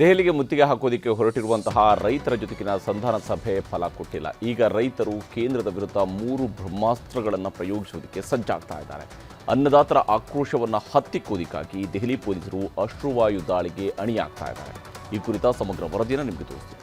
ದೆಹಲಿಗೆ ಮುತ್ತಿಗೆ ಹಾಕೋದಕ್ಕೆ ಹೊರಟಿರುವಂತಹ ರೈತರ ಜೊತೆಗಿನ ಸಂಧಾನ ಸಭೆ ಫಲ ಕೊಟ್ಟಿಲ್ಲ. ಈಗ ರೈತರು ಕೇಂದ್ರದ ವಿರುದ್ಧ ಮೂರು ಬ್ರಹ್ಮಾಸ್ತ್ರಗಳನ್ನು ಪ್ರಯೋಗಿಸುವುದಕ್ಕೆ ಸಜ್ಜಾಗ್ತಾ ಇದ್ದಾರೆ. ಅನ್ನದಾತರ ಆಕ್ರೋಶವನ್ನು ಹತ್ತಿಕ್ಕೋದಿಕ್ಕಾಗಿ ದೆಹಲಿ ಪೊಲೀಸರು ಅಶ್ರುವಾಯು ದಾಳಿಗೆ ಅಣಿಯಾಗ್ತಾ ಇದ್ದಾರೆ. ಈ ಕುರಿತ ಸಮಗ್ರ ವರದಿಯನ್ನು ನಿಮಗೆ ತೋರಿಸ್ತೀವಿ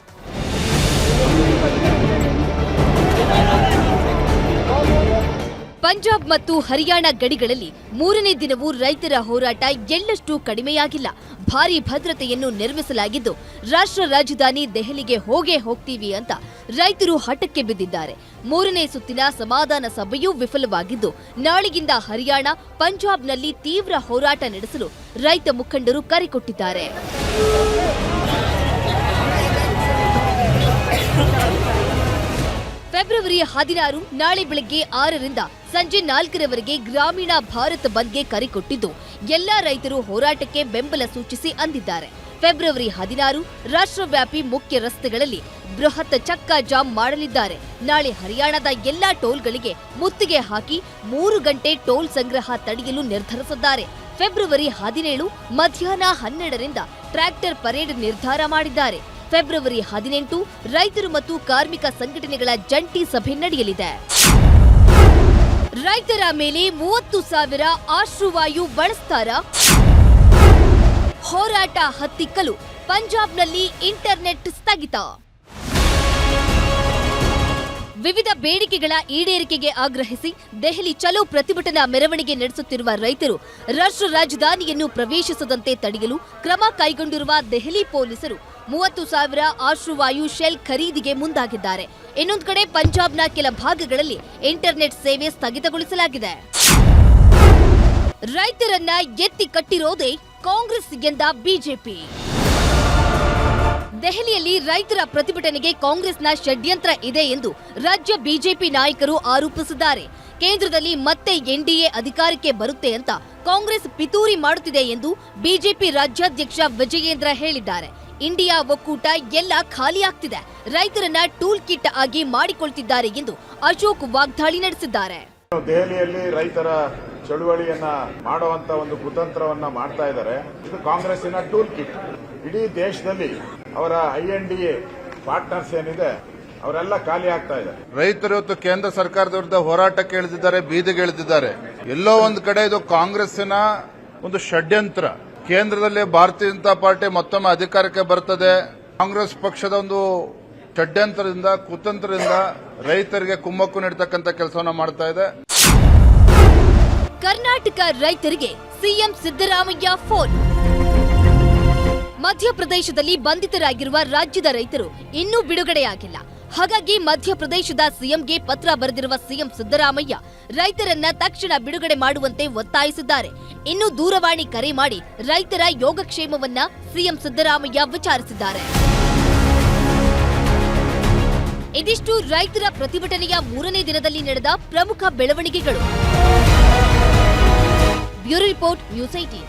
ಪಂಜಾಬ್ ಮತ್ತು ಹರಿಯಾಣ ಗಡಿಗಳಲ್ಲಿ ಮೂರನೇ ದಿನವೂ ರೈತರ ಹೋರಾಟ ಎಳ್ಳಷ್ಟು ಕಡಿಮೆಯಾಗಿಲ್ಲ. ಭಾರಿ ಭದ್ರತೆಯನ್ನು ನಿರ್ಮಿಸಲಾಗಿದ್ದು, ರಾಷ್ಟ್ರ ರಾಜಧಾನಿ ದೆಹಲಿಗೆ ಹೋಗೇ ಹೋಗ್ತೀವಿ ಅಂತ ರೈತರು ಹಠಕ್ಕೆ ಬಿದ್ದಿದ್ದಾರೆ. ಮೂರನೇ ಸುತ್ತಿನ ಸಮಾಧಾನ ಸಭೆಯೂ ವಿಫಲವಾಗಿದ್ದು, ನಾಳೆಯಿಂದ ಹರಿಯಾಣ, ಪಂಜಾಬ್ನಲ್ಲಿ ತೀವ್ರ ಹೋರಾಟ ನಡೆಸಲು ರೈತ ಮುಖಂಡರು ಕರೆ ಕೊಟ್ಟಿದ್ದಾರೆ. ಫೆಬ್ರವರಿ ಹದಿನಾರು ನಾಳೆ ಬೆಳಗ್ಗೆ ಆರರಿಂದ ಸಂಜೆ ನಾಲ್ಕರವರೆಗೆ ಗ್ರಾಮೀಣ ಭಾರತ್ ಬಂದ್ಗೆ ಕರೆ ಕೊಟ್ಟಿದ್ದು, ಎಲ್ಲಾ ರೈತರು ಹೋರಾಟಕ್ಕೆ ಬೆಂಬಲ ಸೂಚಿಸಿ ಅಂದಿದ್ದಾರೆ. ಫೆಬ್ರವರಿ ಹದಿನಾರು, ರಾಷ್ಟ್ರವ್ಯಾಪಿ ಮುಖ್ಯ ರಸ್ತೆಗಳಲ್ಲಿ ಬೃಹತ್ ಚಕ್ಕ ಜಾಮ್ ಮಾಡಲಿದ್ದಾರೆ. ನಾಳೆ ಹರಿಯಾಣದ ಎಲ್ಲಾ ಟೋಲ್ಗಳಿಗೆ ಮುತ್ತಿಗೆ ಹಾಕಿ ಮೂರು ಗಂಟೆ ಟೋಲ್ ಸಂಗ್ರಹ ತಡೆಯಲು ನಿರ್ಧರಿಸಿದ್ದಾರೆ. ಫೆಬ್ರವರಿ ಹದಿನೇಳು, ಮಧ್ಯಾಹ್ನ ಹನ್ನೆರಡರಿಂದ ಟ್ರ್ಯಾಕ್ಟರ್ ಪರೇಡ್ ನಿರ್ಧಾರ ಮಾಡಿದ್ದಾರೆ. ಫೆಬ್ರವರಿ ಹದಿನೆಂಟು, ರೈತರು ಮತ್ತು ಕಾರ್ಮಿಕ ಸಂಘಟನೆಗಳ ಜಂಟಿ ಸಭೆ ನಡೆಯಲಿದೆ. ರೈತರ ಮೇಲೆ ಮೂವತ್ತು ಸಾವಿರ ಆಶ್ರುವಾಯು ಬಳಸ್ತಾರ? ಹೋರಾಟ ಹತ್ತಿಕ್ಕಲು ಪಂಜಾಬ್ನಲ್ಲಿ ಇಂಟರ್ನೆಟ್ ಸ್ಥಗಿತ. ವಿವಿಧ ಬೇಡಿಕೆಗಳ ಈಡೇರಿಕೆಗೆ ಆಗ್ರಹಿಸಿ ದೆಹಲಿ ಚಲೋ ಪ್ರತಿಭಟನಾ ಮೆರವಣಿಗೆ ನಡೆಸುತ್ತಿರುವ ರೈತರು ರಾಷ್ಟ್ರ ರಾಜಧಾನಿಯನ್ನು ಪ್ರವೇಶಿಸದಂತೆ ತಡೆಯಲು ಕ್ರಮ ಕೈಗೊಂಡಿರುವ ದೆಹಲಿ ಪೊಲೀಸರು ಮೂವತ್ತು ಸಾವಿರ ಆಶ್ರುವಾಯು ಶೆಲ್ ಖರೀದಿಗೆ ಮುಂದಾಗಿದ್ದಾರೆ. ಇನ್ನೊಂದು ಕಡೆ ಪಂಜಾಬ್ನ ಕೆಲ ಭಾಗಗಳಲ್ಲಿ ಇಂಟರ್ನೆಟ್ ಸೇವೆ ಸ್ಥಗಿತಗೊಳಿಸಲಾಗಿದೆ. ರೈತರನ್ನ ಎತ್ತಿ ಕಟ್ಟಿರೋದೇ ಕಾಂಗ್ರೆಸ್ ಎಂದ ಬಿಜೆಪಿ. ದೆಹಲಿಯಲ್ಲಿ ರೈತರ ಪ್ರತಿಭಟನೆಗೆ ಕಾಂಗ್ರೆಸ್ನ ಷಡ್ಯಂತ್ರ ಇದೆ ಎಂದು ರಾಜ್ಯ ಬಿಜೆಪಿ ನಾಯಕರು ಆರೋಪಿಸಿದ್ದಾರೆ. ಕೇಂದ್ರದಲ್ಲಿ ಮತ್ತೆ ಎನ್ಡಿಎ ಅಧಿಕಾರಕ್ಕೆ ಬರುತ್ತೆ ಅಂತ ಕಾಂಗ್ರೆಸ್ ಪಿತೂರಿ ಮಾಡುತ್ತಿದೆ ಎಂದು ಬಿಜೆಪಿ ರಾಜ್ಯಾಧ್ಯಕ್ಷ ವಿಜಯೇಂದ್ರ ಹೇಳಿದ್ದಾರೆ. ಇಂಡಿಯಾ ಒಕ್ಕೂಟ ಎಲ್ಲ ಖಾಲಿಯಾಗ್ತಿದೆ. ರೈತರನ್ನ ಟೂಲ್ ಕಿಟ್ ಆಗಿ ಮಾಡಿಕೊಳ್ತಿದ್ದಾರೆ ಎಂದು ಅಶೋಕ್ ವಾಗ್ದಾಳಿ ನಡೆಸಿದ್ದಾರೆ. ದೆಹಲಿಯಲ್ಲಿ ರೈತರ ಚಳುವಳಿಯನ್ನ ಮಾಡುವಂತ ಒಂದು ಕುತಂತ್ರವನ್ನ ಮಾಡ್ತಾ ಇದ್ದಾರೆ. ಇದು ಕಾಂಗ್ರೆಸ್ಸಿನ ಟೂಲ್ ಕಿಟ್ ಇಡೀ ದೇಶದಲ್ಲಿ ಅವರ I N D A partners ಏನಿದೆ ಅವರೆಲ್ಲ ಖಾಲಿ ಆಗ್ತಾ ಇದ್ದಾರೆ ರೈತರು ಇವತ್ತು ಕೇಂದ್ರ ಸರ್ಕಾರದ ವಿರುದ್ಧ ಹೋರಾಟಕ್ಕೆ ಇಳಿದಿದ್ದಾರೆ ಬೀದಿಗೆ ಇಳಿದಿದ್ದಾರೆ. ಎಲ್ಲೋ ಒಂದು ಕಡೆ ಇದು ಕಾಂಗ್ರೆಸ್ಸಿನ ಒಂದು ಷಡ್ಯಂತ್ರ. ಕೇಂದ್ರದಲ್ಲಿ ಭಾರತೀಯ ಜನತಾ ಪಾರ್ಟಿ ಮತ್ತೊಮ್ಮೆ ಅಧಿಕಾರಕ್ಕೆ ಬರ್ತದೆ. ಕಾಂಗ್ರೆಸ್ ಪಕ್ಷದ ಒಂದು ಷಡ್ಯಂತ್ರದಿಂದ, ಕುತಂತ್ರದಿಂದ ರೈತರಿಗೆ ಕುಮ್ಮಕ್ಕು ನೀಡತಕ್ಕಂತ ಕೆಲಸವನ್ನು ಮಾಡ್ತಾ ಇದೆ. ಕರ್ನಾಟಕ ರೈತರಿಗೆ ಸಿಎಂ ಸಿದ್ದರಾಮಯ್ಯ ಫೋನ್. ಮಧ್ಯಪ್ರದೇಶದಲ್ಲಿ ಬಂಧಿತರಾಗಿರುವ ರಾಜ್ಯದ ರೈತರು ಇನ್ನೂ ಬಿಡುಗಡೆಯಾಗಿಲ್ಲ. ಹಾಗಾಗಿ ಮಧ್ಯಪ್ರದೇಶದ ಸಿಎಂಗೆ ಪತ್ರ ಬರೆದಿರುವ ಸಿಎಂ ಸಿದ್ದರಾಮಯ್ಯ ರೈತರನ್ನ ತಕ್ಷಣ ಬಿಡುಗಡೆ ಮಾಡುವಂತೆ ಒತ್ತಾಯಿಸಿದ್ದಾರೆ. ಇನ್ನು ದೂರವಾಣಿ ಕರೆ ಮಾಡಿ ರೈತರ ಯೋಗಕ್ಷೇಮವನ್ನ ಸಿಎಂ ಸಿದ್ದರಾಮಯ್ಯ ವಿಚಾರಿಸಿದ್ದಾರೆ. ಇದಿಷ್ಟು ರೈತರ ಪ್ರತಿಭಟನೆಯ ಮೂರನೇ ದಿನದಲ್ಲಿ ನಡೆದ ಪ್ರಮುಖ ಬೆಳವಣಿಗೆಗಳು. Bureau report news eighteen